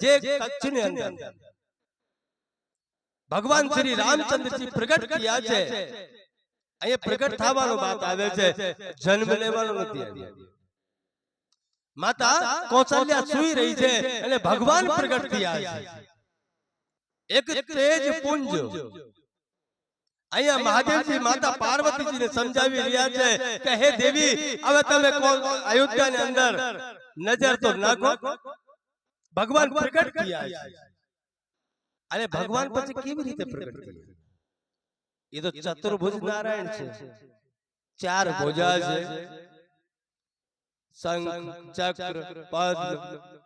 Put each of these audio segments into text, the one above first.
જે કચ્છની અંદર. ભગવાન શ્રી રામચંદ્રજી પ્રગટ થયા છે. અહીંયા પ્રગટ થવાનો વાત આવે છે. જન્મ લેવાનો નથી આવ્યો. માતા કૌશલ્યા સુઈ રહી છે એટલે ભગવાન પ્રગટ થયા છે. એક તેજ પુંજ. અહીંયા મહાદેવજી માતા પાર્વતીજીને સમજાવી રહ્યા છે કે હે દેવી હવે તમે અયોધ્યાની અંદર નજર તો નાખો. ભગવાન પ્રગટ થયા છે અને ભગવાન પછી કેવી રીતે પ્રગટ થયા એ તો ચતુર્ભુજ નારાયણ છે ચાર ભુજા છે શંખ ચક્ર પદ્મ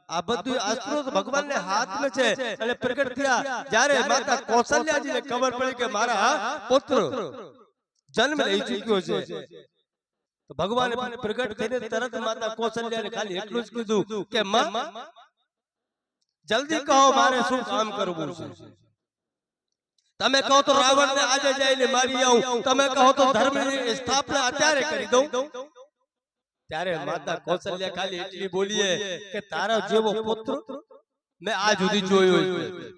આ બધું અસ્ત્રો તો ભગવાનને હાથમાં છે અને પ્રગટ થયા જ્યારે માતા કૌશલ્યાજીને ખબર પડી કે મારા પુત્ર જન્મ લઈ ચૂક્યો છે તો ભગવાને પ્રગટ થઈને તરત માતા કૌશલ્યાને ખાલી એટલું જ કીધું કે માં જલ્દી કહો મારે શું કામ કરવું છે તમે કહો તો રાવણને આજે જઈને મારી આવું તમે કહો તો ધર્મની સ્થાપના અત્યારે કરી દઉં ત્યારે માતા કૌશલ્યા ખાલી એટલી બોલીએ કે તારા જેવો પુત્ર મેં આજ સુધી જોયો જ નથી.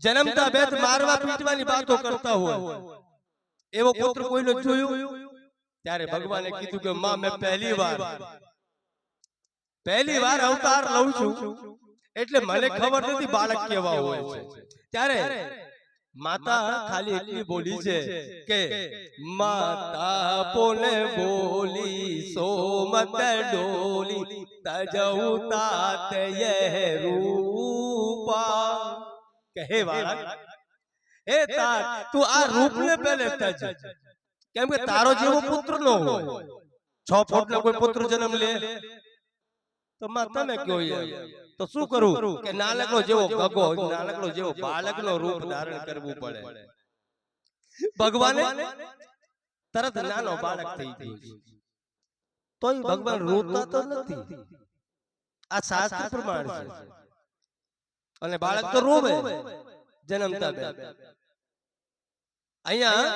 જન્મતા બેત મારવા પીટવાની વાતો કરતા હોય એવો પુત્ર કોઈનો જોયો ત્યારે ભગવાને કીધું કે માં મેં પહેલી વાર પહેલી વાર અવતાર લઉં છું એટલે મને ખબર નથી બાળક કેવા હોય છે. ત્યારે માતા ખાલી એટલી બોલી છે કે માતા બોલે બોલી સોમત ડોલી તજઉ તાત યહ રૂપા. કહે વાળા એ તા તું આ રૂપને પહેલે તજ. કેમ કે તારો જેવો પુત્ર નો હોય. છ ફૂટ નો કોઈ પુત્ર જન્મ લે. તો માં તમે કયો તો શું કરું? કે નાનકડો જેવો ગગો નાનકડો જેવો બાળકનો રૂપ ધારણ કરવું પડે. ભગવાને તરત નાનો બાળક થઈ ગયો. તોય ભગવાન રોતા તો નથી. આ શાસ્ત્ર પ્રમાણ છે. અને બાળક તો રોવે. જન્મતા બે. અહીંયા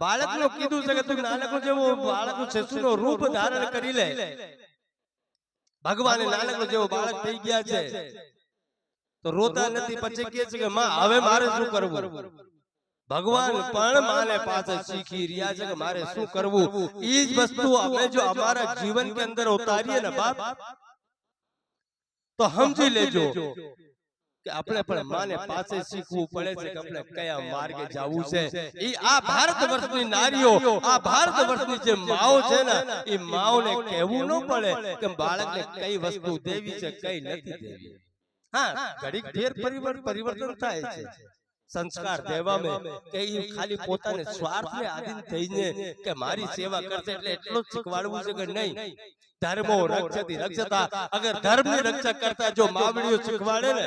બાળકનો કીધું છે કે તું નાનકડો જેવો બાળકનું શિશુનો રૂપ ધારણ કરી લે. ભગવાને નાનકડો જેવો બાળક થઈ ગયા છે. તો રોતા નથી પછી કે છે કે માં હવે મારે શું કરવું? ભગવાન પણ માને પાસે શીખી રહ્યા છે કે મારે શું કરવું? એ જ વસ્તુ અમે જો અમારા જીવન કે અંદર ઉતારીએ ને બાપ તો સમજી લેજો. કે આપણે પણ માને પાસે શીખવું પડે છે કે આપણે કયા માર્ગે જવું છે ઈ આ ભારત વર્ષની નારીઓ આ ભારત વર્ષની જે માઓ છે ને એ માઓને કહેવું ન પડે કે બાળકને કઈ વસ્તુ દેવી છે કઈ નથી દેવી હા ઘડીક ફેર પરિવર્તન પરિવર્તન થાય છે સંસ્કાર દેવામાં કે ઈ ખાલી પોતાને સ્વાર્થને આધીન થઈને કે મારી સેવા કરશે એટલે એટલું જ શીખવાડવું છે કે નહીં ધર્મો રક્ષતી રક્ષતા અગર ધર્મની રક્ષા કરતા જો માવડીઓ શીખવાડે ને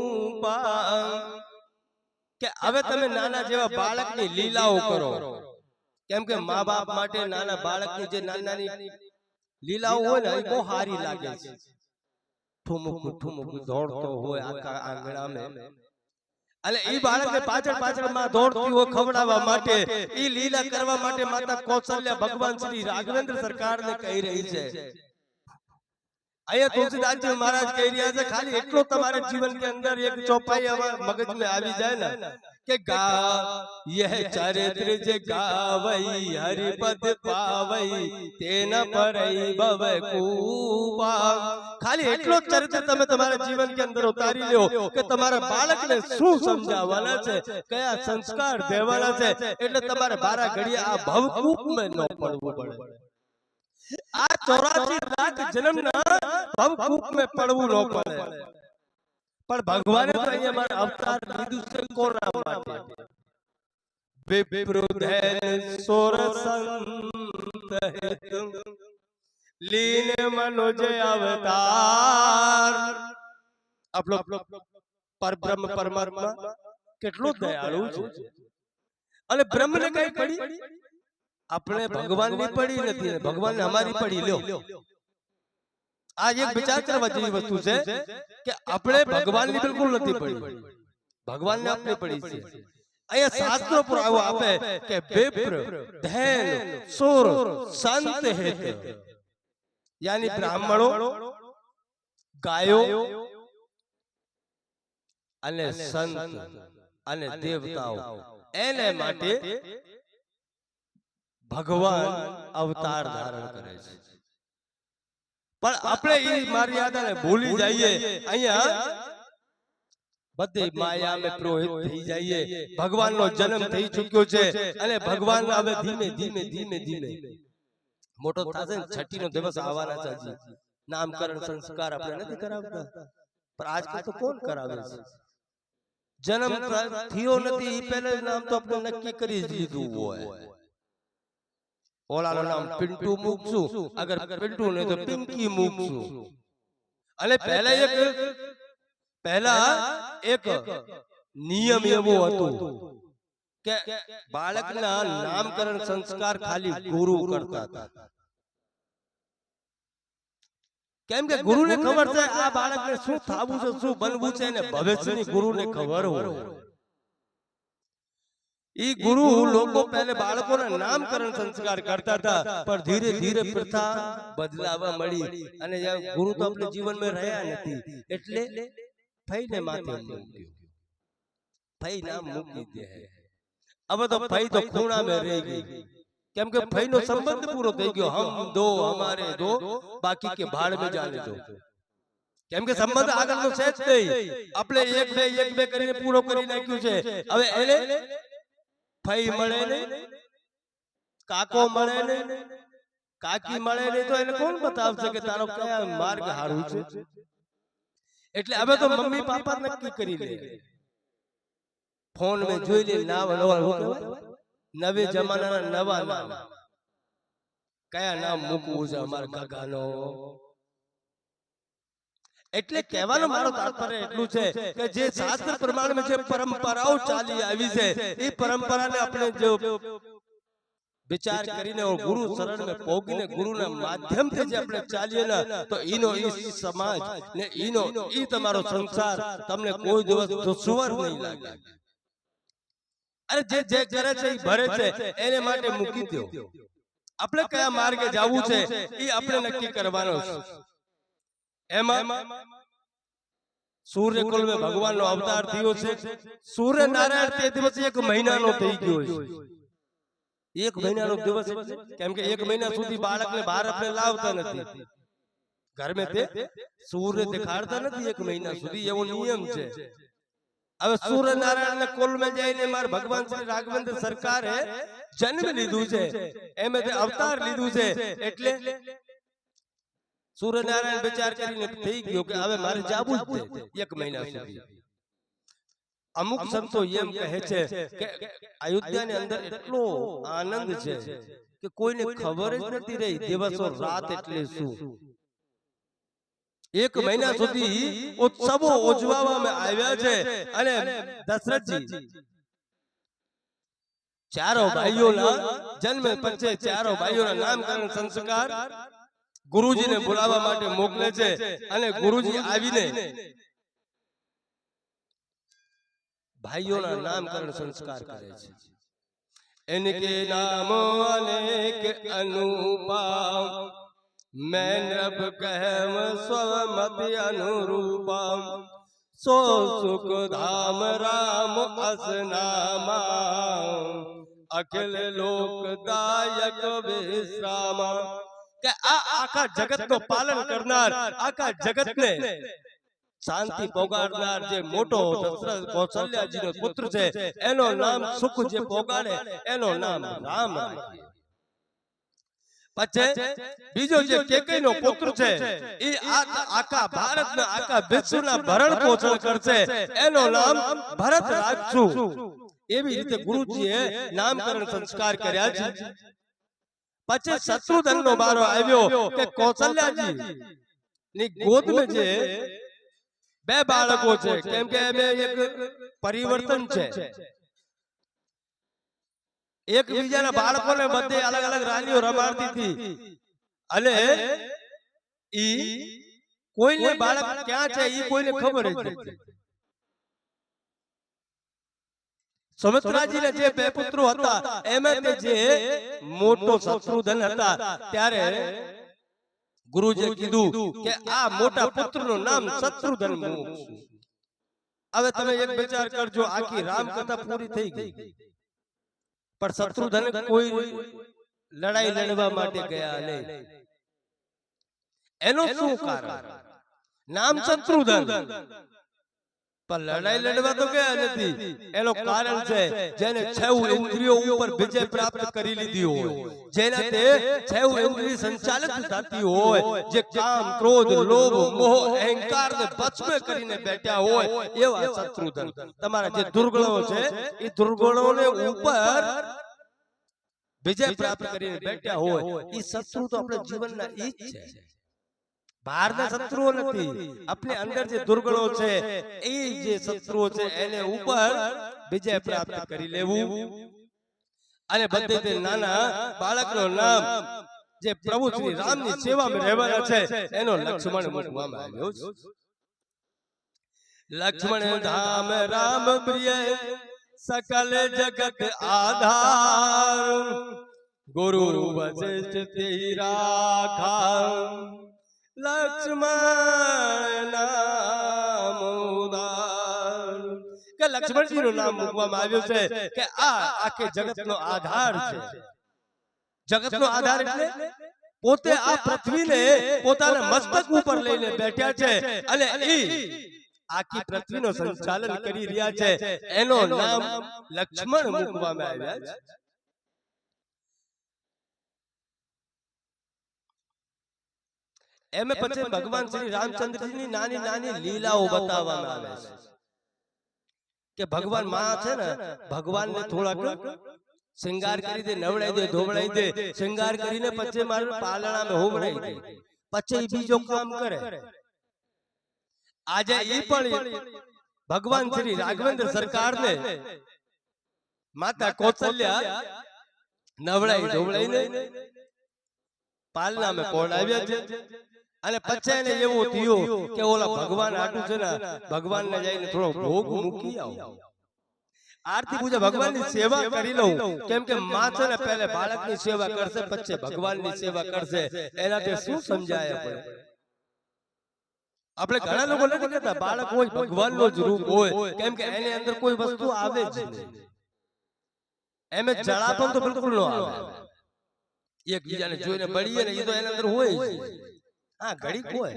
કે હવે તમે નાના જેવા બાળકની લીલાઓ કરો. કેમ કે મા બાપ માટે નાના બાળકની જે નાની નાની લીલાઓ હોય ને એ બહુ સારી લાગે છે. ઠુમુક ઠુમુક દોડતો હોય આખા આંગણામાં. અને એ બાળકને પાછળ પાછળમાં દોડતી હોય ખવડાવવા માટે એ લીલા કરવા માટે માતા કૌશલ્ય ભગવાન શ્રી રાઘવેન્દ્ર સરકારને કહી રહી છે. અહીંયા તુલસીદાસજી મહારાજ કહી રહ્યા છે ખાલી એટલો તમારા જીવન કે અંદર એક ચોપાઈ અમારા મગજમાં આવી જાય ને કે ગા યહ ચરિત્ર જે ગાવઈ હરિપદ પાવઈ તેના પરઈ ભવ કૂપા ખાલી એટલો જ ચરિત્ર તમે તમારા જીવન કે અંદર ઉતારી લ્યો કે તમારા બાળકને શું સમજાવવાના છે કયા સંસ્કાર દેવાના છે એટલે તમારે બારા ઘડીએ આ ભવકૂપમાં ન પડવું પડે આ ચોરાસી લાખ જન્મના ભવકૂપ મેં પડવું ન પડે પણ ભગવાને તો અહીંયા મારા અવતાર લીધું છે કોના માટે વિપ્રુધેન સોર સંત હેતુ લીન મનોજ અવતાર આપણો પરબ્રહ્મ પરમાત્મા કેટલો દયાળુ છે અને બ્રહ્મને કઈ પડી આપણે ભગવાનની પડી નથી ભગવાન ભગવાનને અમારી પડી લ્યો. આ એક વિચાર કરવા જેવી વસ્તુ છે કે આપણે ભગવાનની બિલકુલ નથી પડી. ભગવાનને આપણે પડી છે. અહીંયા શાસ્ત્રો પુરાવો આપે કે વિપ્ર ધૈન સુર સંત હેત. યાની બ્રાહ્મણો ગાયો અને સંત અને દેવતાઓ. એને માટે ભગવાન અવતાર ધારણ કરે છે. પણ આપણે એ મર્યાદાને ભૂલી જઈએ. અહીંયા બધી માયા પ્રોહિત થઈ જઈએ. ભગવાનનો જન્મ થઈ ચૂક્યો છે અને ભગવાન હવે ધીમે ધીમે ધીમે ધીમે મોટો થશે ને છઠ્ઠી નો દિવસ આવવાના છે હજી. નામકરણ સંસ્કાર આપણે નથી કરાવતા. પણ આજકાલ તો કોણ કરાવે છે? જન્મ થયો નથી એ પહેલા નામ તો આપણે નક્કી કરી દીધું હોય. ઓલાનું નામ પિન્ટુ મૂકશું અગર પિન્ટુ નહીં તો પિંકી મૂકશું અને પહેલા એક પહેલા એક નિયમ એવો હતો કે બાળકના નામકરણ સંસ્કાર ખાલી ગુરુ કરતા હતા કેમ કે ગુરુને ખબર છે આ બાળકને શું થવું છે શું બનવું છે અને ભવિષ્યની ગુરુને ખબર હોય ઈ ગુરુ લોકો પહેલે બાળકોના નામકરણ સંસ્કાર કરતા હતા પણ ધીરે ધીરે પ્રથા બદલાવા મળી અને ગુરુ તો આપણે જીવનમાં રહ્યા નથી એટલે ફઈને માથે મૂક્યો. ફઈ નામ મૂકી દે હવે તો ફઈ તો ખૂણામાં રહી ગઈ. કેમ કે ફઈ નો સંબંધ પૂરો થઈ ગયો. હમ દો અમારે દો બાકી કે ભાડ में જાને દો કેમ કે સંબંધ આગળનો છે જ નહીં આપણે એક બે એક બે કરીને પૂરો કરી નાખ્યું છે હવે એને ફઈ મળે નહીં? કાકો મળે નહીં? કાકી મળે નહીં તો એને કોણ બતાવશે કે તારો કયા માર્ગ હારું છે? એટલે હવે તો મમ્મી પાપા નક્કી કરી લે. ફોન મેં જોઈ લે નામ નવે જમાનાના નવા નામ. કયા નામ મૂકવું છે અમારા કાકાનો? એટલે કહેવાનો મારો તાત્પર્ય એટલું છે કે જે શાસ્ત્ર પ્રમાણે જે પરંપરાઓ ચાલી આવી છે એ પરંપરાને આપણે જો વિચાર કરીને ગુરુ શરણ में પોગીને ગુરુના માધ્યમથી જે આપણે ચાલીએ ને તો ઈનો ઈ સમાજ ને ઈનો ઈ તમારો સંસાર તમને કોઈ દિવસ દુશ્મર નહીં લાગે. અરે જે જે કરે છે ઈ ભરે છે એને માટે મૂકી દો આપણે કયા માર્ગે જવું છે એ આપણે નક્કી કરવાનો છે. એમાં સૂર્ય કુલમે ભગવાનનો અવતાર થયો છે. સૂર્ય નારાયણ તે દિવસ એક મહિનાનો થઈ ગયો છે. એક મહિનાનો દિવસ કેમ કે એક મહિના સુધી બાળકને બહાર લાવતા નથી. ઘરમે તે સૂર્ય દેખાડતા નથી એક મહિના સુધી એવો નિયમ છે. હવે સૂર્ય નારાયણ કોલમાં જઈને માર ભગવાન શ્રી રાઘવેન્દ્ર સરકારે જન્મ લીધું છે. એમ તે અવતાર લીધું છે. એટલે સૂર્યનારાયણ વિચાર કરીને થઈ ગયો કે હવે મારે જાવું જ છે એક મહિના સુધી અમુક સંતો એમ કહે છે કે અયોધ્યાની અંદર એટલો આનંદ છે કે કોઈને ખબર જ નથી રહી દિવસો રાત એટલે શું એક મહિના સુધી ઉત્સવો ઉજવવામાં આવ્યા છે અને દશરથજી ચારો ભાઈઓના જન્મ પછી ચારો ભાઈઓના નામકરણ સંસ્કાર ગુરુજીને બોલાવવા માટે મોકલે છે અને ગુરુજી આવીને ભાઈઓના નામકરણ સંસ્કાર કરે છે. એનકે નામો અનેક અનુપમ મેં રબ કહેમ સ્વમતિ અનુરૂપમ. સો સુખ ધામ રામ અસનામા અખિલ લોકદાયક વિશ્રામા કે આ આખા જગત નો પાલન કરનાર આખા જગત ને શાંતિ પોગાડનાર જે મોટો દશરથ કૌશલ્યાજી નો પુત્ર છે એનો નામ સુખ જે પોગાડે એનો નામ રામ પછી બીજો જે કેકઈ નો પુત્ર છે એ આખા ભારત ના આખા વિશ્વ ના ભરણ પોષણ કરશે એનો નામ ભરત રાજુ એવી રીતે ગુરુજીએ નામકરણ સંસ્કાર કર્યા છે. પછી શત્રુધન નો બારો આવ્યો કે કૌશલ્યાજી. ની ગોદમાં જે બે બાળકો છે કેમ કે બે એક પરિવર્તન છે. એક બીજાના બાળકોને બધે અલગ અલગ રાનીઓ રમાડતી હતી. અને ઈ કોઈને બાળક ક્યાં છે ઈ કોઈને ખબર જ નથી. સુમિત્રાજીને જે બે પુત્રો હતા એમાં તે જે મોટો શત્રુધન હતા. ત્યારે ગુરુજીએ કીધું કે આ મોટા પુત્રનું નામ શત્રુધન મૂકશું હવે તમે એક વિચાર કરજો આખી રામ કથા પૂરી થઈ ગઈ. પણ શત્રુધન કોઈ લડાઈ લડવા માટે ગયા નહીં. એનો શું કારણ? નામ શત્રુધન. પણ લડાઈ લડવા તો ગયા નથી. એનો કારણ છે જેને છેવ ઇન્દ્રિયો ઉપર વિજય પ્રાપ્ત કરી લીધી હોય. જેના તે છેવ ઇન્દ્રિય સંચાલિત થતી હોય. જે કામ ક્રોધ લોભ મોહ અહંકાર ને પછમે કરીને બેઠા હોય એવા શત્રુધન. તમારા જે દુર્ગણો છે એ દુર્ગણોને ઉપર વિજય પ્રાપ્ત કરીને બેઠા હોય. એ શત્રુ તો આપણે જીવનના ઈ જ છે. બહારના શત્રુઓ નથી. આપણે અંદર જે દુર્ગણો છે એ જે શત્રુઓ છે એને ઉપર વિજય પ્રાપ્ત કરી લેવું. અને બધે તે નાના બાળકનો નામ જે પ્રભુ શ્રી રામની સેવામાં રહેવાના છે એનો લક્ષ્મણ મૂકવામાં આવ્યો છે. લક્ષ્મણ ધામ રામ પ્રિય સકલ જગત આધાર. ગુરુ વશિષ્ઠ તે રાખા લક્ષ્મણ કે લક્ષ્મણજી નું નામ મૂકવામાં આવ્યું છે કે આ આખે જગત નો આધાર છે. જગત નો આધાર એટલે પોતે આ પૃથ્વીને પોતાના મસ્તક ઉપર લઈને બેઠ્યા છે અને ઈ આખી પૃથ્વીનો સંચાલન કરી રહ્યા છે. એનો નામ લક્ષ્મણ મૂકવામાં આવ્યા છે. એમે પછી ભગવાન શ્રી રામચંદ્રજીની નાની નાની લીલાઓ બતાવવામાં આવે છે. કે ભગવાનમાં છે ને ભગવાનને થોડાક શૃંગાર કરી દે નવડાઈ દે ધોવડાઈ દે શૃંગાર કરીને પછી મારું પાલણામાં હોવડાઈ દે. પછી બીજો કામ કરે. આજે એ પણ ભગવાન શ્રી રાઘવેન્દ્ર સરકારને માતા કૌશલ્યા નવડાઈ ધોવડાઈને પાલનામાં આવ્યા છે. અને પછી એને એવું થયું કે ઓલા ભગવાન આટું છે ને ભગવાનને જઈને થોડો ભોગ મૂકી આવો. આરતી પૂજા ભગવાનની સેવા કરી લઉં. કેમ કે માં છે ને પહેલે બાળકની સેવા કરશે પછી ભગવાનની સેવા કરશે. એનાથી શું સમજાય આપણે? આપણે? ઘણા લોકો નથી કહેતા બાળક હોય ભગવાનનો જ રૂપ હોય. કેમ કે એની અંદર કોઈ વસ્તુ આવે જ નહીં. એમ જળાપન તો બિલકુલ ન આવે. એકબીજાને જોઈને બળીએ ને એ તો એના અંદર હોય જ હા ઘડી કોઈ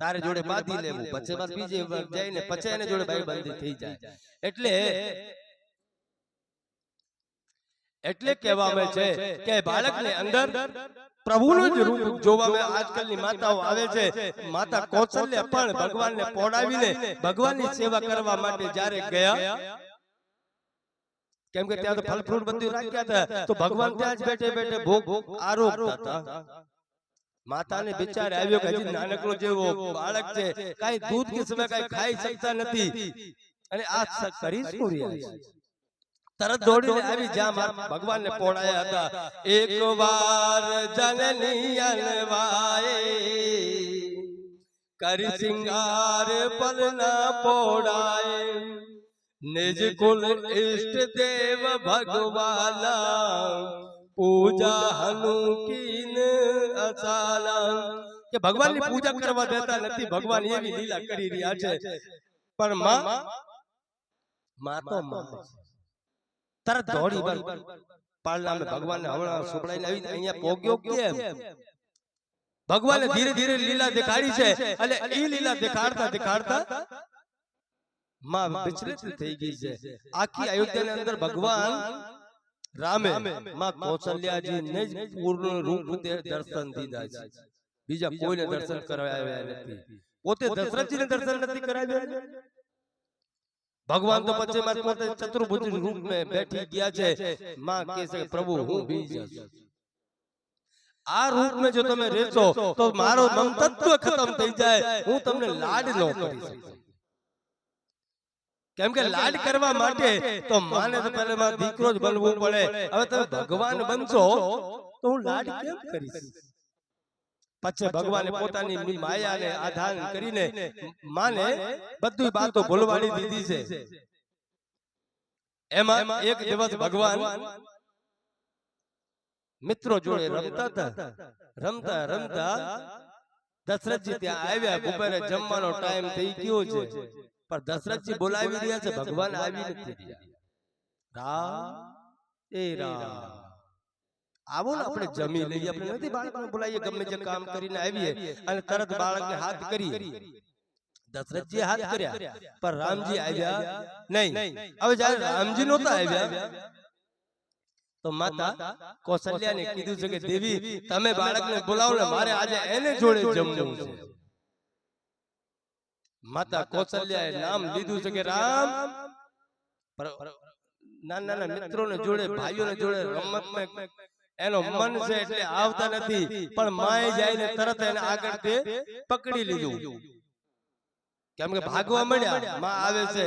તારે જોડે બાંધી લેવું પછી બસ બીજે જઈને પછી એને જોડે ભાઈ બંધી થઈ જાય. એટલે એટલે કહેવામાં છે કે બાળકને અંદર પ્રભુનું જ રૂપ જોવામાં આજકાલની માતાઓ આવે છે. માતા કૌશલ્ય પણ ભગવાનને પોડાવીને ભગવાનની સેવા કરવા માટે જ્યારે ગયા. કેમ કે ત્યાં તો ફલ ફ્રૂટ બધું રાખ્યા હતા. તો ભગવાન ત્યાં જ બેઠે બેઠે ભોગ આરોગતા હતા. માતાને વિચાર આવ્યો કે હજી નાનકડો જેવો બાળક છે. કઈ દૂધ કે સમય કઈ ખાઈ શકતા નથી. અને આ કરી શું રહ્યા તરત દોડીને આવી જ્યાં મારા ભગવાનને પોડાયા હતા. એક વાર જનની અનવાએ કરી સિંગાર પર ના પોડાય નિજ કુલ ઇષ્ટ દેવ ભગવાલા પૂજા હનુકીન અસાલા કે ભગવાનની પૂજા કરવા દેતા નથી ભગવાન એવી લીલા કરી રહ્યા છે. પણ માં માં તો માં. તરત દોડી બન પાળનામે ભગવાનને હમણાં સુપડાઈને આવી અહીંયા પોગ્યો કેમ? ભગવાને ધીરે ધીરે લીલા દેખાડી છે. અને એ લીલા દેખાડતા દેખાડતા માં વિચલિત થઈ ગઈ છે. આખી અયોધ્યાની અંદર ભગવાન રામે માં કૌશલ્યાજીને જ પૂર્ણ રૂપ દે- દર્શન દીધા છે બીજા કોઈને દર્શન કરાવ્યા નથી પોતે દશરથજીને દર્શન નથી કરાવ્યા ભગવાન તો પછી માં પોતે ચતુર્ભુજ રૂપ में બેઠી ગયા છે માં કહે છે પ્રભુ હું બી જશું આ રૂપમાં જો તમે રહેશો તો મારો મમતત્વ ખતમ થઈ જાય હું તમને લાડ ન કરી શકું કેમ કે લાડ કરવા માટે તો માને તો પહેલા દીકરો જ બનવું પડે. હવે તમે ભગવાન બનશો તો હું લાડ કેમ કરીશ? પછી ભગવાને પોતાની માયાને આધાર કરીને માને બધી વાતો ભૂલવાડી દીધી છે. એમાં એક દિવસ ભગવાન મિત્રો જોડે રમતા હતા. રમતા રમતા દશરથજી ત્યાં આવ્યા. બપોરે જમવાનો ટાઈમ થઈ ગયો છે. પણ દશરથજી બોલાવી રહ્યા છે ભગવાન આવી નથી રામ એ રામ આવો ને આપણે જમી લઈએ આપણે નથી બાળકને બોલાવીએ ગમે તે કામ કરીને આવીએ અને તરત બાળકને હાથ કરીએ. દશરથજી હાથ કર્યા. પણ રામજી આવ્યા નહીં. હવે જયારે રામજી નહોતા આવ્યા તો માતા કૌશલ્યાને કીધું છે કે દેવી તમે બાળકને બોલાવો ને મારે આજે એને જોડે જમવું છે. માતા કૌશલ્યાએ નામ લીધું છે કે રામ? નાના નાના મિત્રોને જોડે ભાઈઓને જોડે રમતમાં એનો મન છે એટલે આવતા નથી પણ માએ જઈને તરત એને આગળ તે પકડી લીધું. કેમ કે ભાગવા મળ્યા માં આવે છે.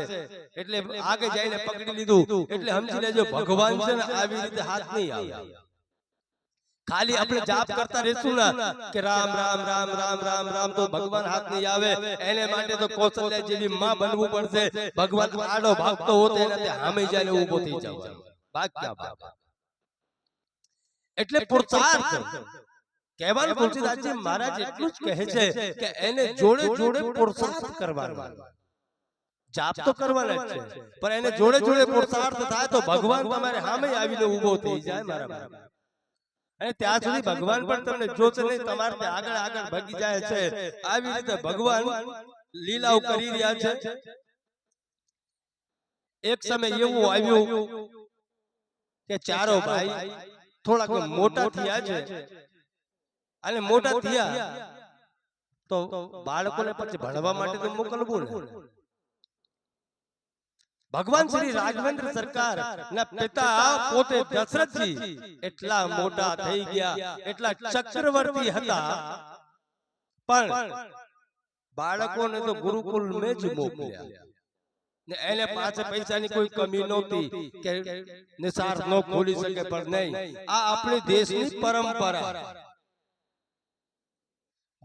એટલે આગળ જઈને પકડી લીધું. એટલે સમજી લેજો ભગવાન છે ને આવી રીતે હાથ નહીં આવે. ખાલી આપણે જાપ કરતા રહેશું ને કે રામ રામ રામ રામ રામ રામ તો ભગવાન હાથ નહીં આવે. એને માટે તો કૌશલ્યા જેવી માં બનવું પડશે. ભગવાન આડો ભાગતો હોતો એનાથી હામે જાય ઊભો થઈ જાવ ભાગ્યા ભાગ એટલે પુરુષાર્થ કહેવાનું તુલસીદાસજી મહારાજ એટલું જ કહે છે કે એને જોડે જોડે પુરુષાર્થ કરવાનો. જાપ તો કરવાના જ છે. પણ એને જોડે જોડે પુરુષાર્થ થાય તો ભગવાન તમારે સામે આવીને ઊભો થઈ જાય મારા અને ત્યાં સુધી ભગવાન પણ તમને જોશે નહીં તમારે આગળ આગળ ભગી જાય છે. આવી રીતે ભગવાન લીલાઓ કરી રહ્યા છે. એક સમય એવું આવ્યું કે ચારો ભાઈ થોડાક મોટા થયા છે. અને મોટા થયા. તો બાળકોને પછી ભણવા માટે તો મોકલવું ને. ભગવાન શ્રી રાજવેન્દ્ર સરકાર ના પિતા પોતે દશરથજી એટલા મોટા થઈ ગયા એટલા ચક્રવર્તી હતા પણ બાળકોને તો ગુરુકુલ મેં જ મોકલ્યા ને એને પાસે પૈસાની કોઈ કમી નહોતી કે નિસાર ન ખોલી શકે પણ નહીં આ આપણી દેશની પરંપરા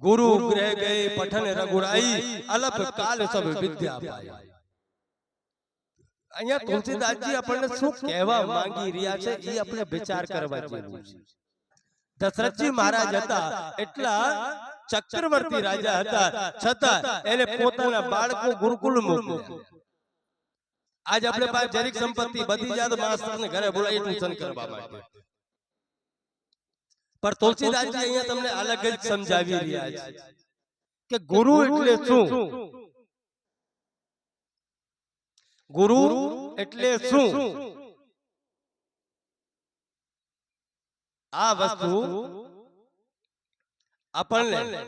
ગુરુ ગ્રહ ગયે પઠન રઘુરાઈ અલપ કાલ સબ વિદ્યા પાઈ અહીંયા તુલસીદાસજી આપણને શું કહેવા માંગી રહ્યા છે એ આપણે વિચાર કરવા જેવું છે. દશરથજી મહારાજ હતા. એટલા ચક્રવર્તી રાજા હતા. છતાં એને પોતાના બાળકો ગુરુકુલ મૂક્યું. આજ આપણે પાસે જરીક સંપત્તિ બધી જાત માસ્ટરને ઘરે બોલાવી ટ્યુશન કરવા માટે. પણ તુલસીદાસજી અહીંયા તમને અલગ જ સમજાવી રહ્યા છે કે ગુરુ એટલે શું? ગુરુ એટલે શું? આ વસ્તુ આપણને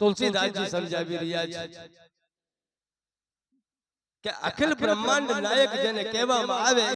તુલસીદાસજી સમજાવી રહ્યા છે. કે અખિલ બ્રહ્માંડ નાયક જેને કહેવામાં આવે